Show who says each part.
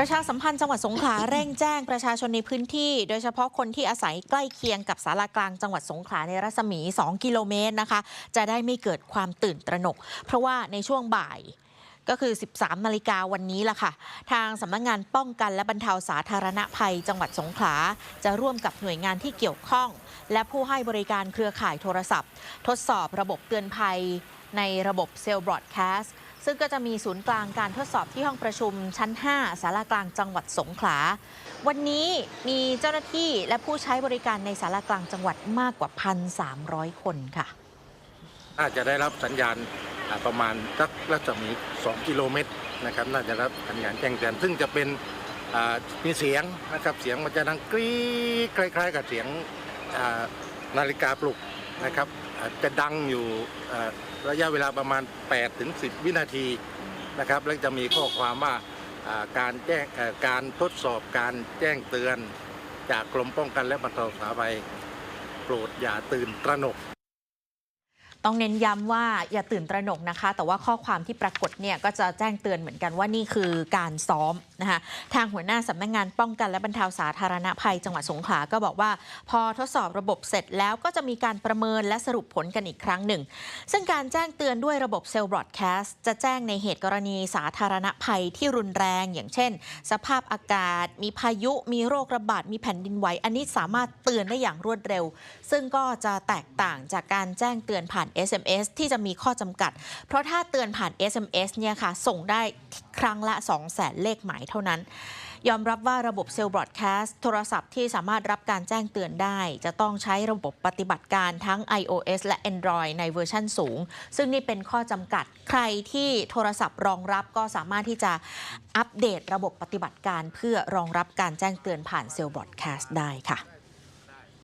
Speaker 1: ประชาสัมพันธ์จังหวัดสงขลาเร่งแจ้งประชาชนในพื้นที่ โดยเฉพาะคนที่อาศัยใกล้เคียงกับสารากลางจังหวัดสงขลาในรัศมี 2 กิโลเมตรนะคะ จะได้ไม่เกิดความตื่นตระหนก เพราะว่าในช่วงบ่ายก็คือ 13 นาฬิกาวันนี้ล่ะค่ะ ทางสำนักงานป้องกันและบรรเทาสาธารณภัย จังหวัดสงขลา จะร่วมกับหน่วยงานที่เกี่ยวข้อง และผู้ให้บริการเครือข่ายโทรศัพท์ ทดสอบระบบเตือนภัยในระบบเซลล์บรอดแคสต์ ซึ่งก็จะมีศูนย์กลางการทดสอบที่ห้องประชุมชั้น 5 สารากลางจังหวัดสงขลา วันนี้มีเจ้าหน้าที่และผู้ใช้บริการในสารากลางจังหวัดมากกว่า 1,300 คนค่ะ
Speaker 2: น่าจะได้รับสัญญาณประมาณสักรัศมี 2 กิโลเมตรนะครับน่าจะรับสัญญาณแจ้งเตือนซึ่งจะเป็นมีเสียงนะครับเสียงมันจะดังกรี๊ดคล้าย ๆ กับเสียงนาฬิกาปลุกนะครับจะดังอยู่ ระยะเวลาประมาณ 8 ถึง 10 วินาทีนะครับแล้วจะมีข้อความว่าการแจ้งการทดสอบการแจ้งเตือน จากกรมป้องกันและบรรเทาสาภัยโปรดอย่าตื่นตระหนก
Speaker 1: ต้องเน้นย้ำว่าอย่าตื่นตระหนกนะคะ แต่ว่าข้อความที่ปรากฏเนี่ยก็จะแจ้งเตือนเหมือนกันว่านี่คือการซ้อมนะคะทางหัวหน้าสำนักงงานป้องกันและบรรเทาสาธารณภัยจังหวัดสงขลาก็บอกว่า พอทดสอบระบบเสร็จแล้วก็จะมีการประเมินและสรุปผลกันอีกครั้งหนึ่ง ซึ่งการแจ้งเตือนด้วยระบบเซลล์บรอดแคสต์จะแจ้งในเหตุกรณีสาธารณภัยที่รุนแรง อย่างเช่น สภาพอากาศ มีพายุ มีโรคระบาด มีแผ่นดินไหว อันนี้สามารถเตือนได้อย่างรวดเร็ว ซึ่งก็จะแตกต่างจากการแจ้งเตือนผ่าน SMS ที่จะมีข้อจำกัด เพราะถ้าเตือนผ่าน SMS เนี่ยค่ะ ส่งได้ครั้งละ 2 0 0 0 0 0เลขหมายเท่านั้น ยอมรับว่าระบบเซลล์บรอดแคสต์โทรศัพท์ที่สามารถรับการแจ้งเตือนได้ จะต้องใช้ระบบปฏิบัติการทั้ง iOS และ Android ในเวอร์ชั่นสูง ซึ่งนี่เป็นข้อจำกัดใครที่โทรศัพท์รองรับก็สามารถที่จะอัปเดตระบบปฏิบัติการเพื่อรองรับการแจ้งเตือนผ่านเซลล์บรอดแคสต์ได้ค่ะ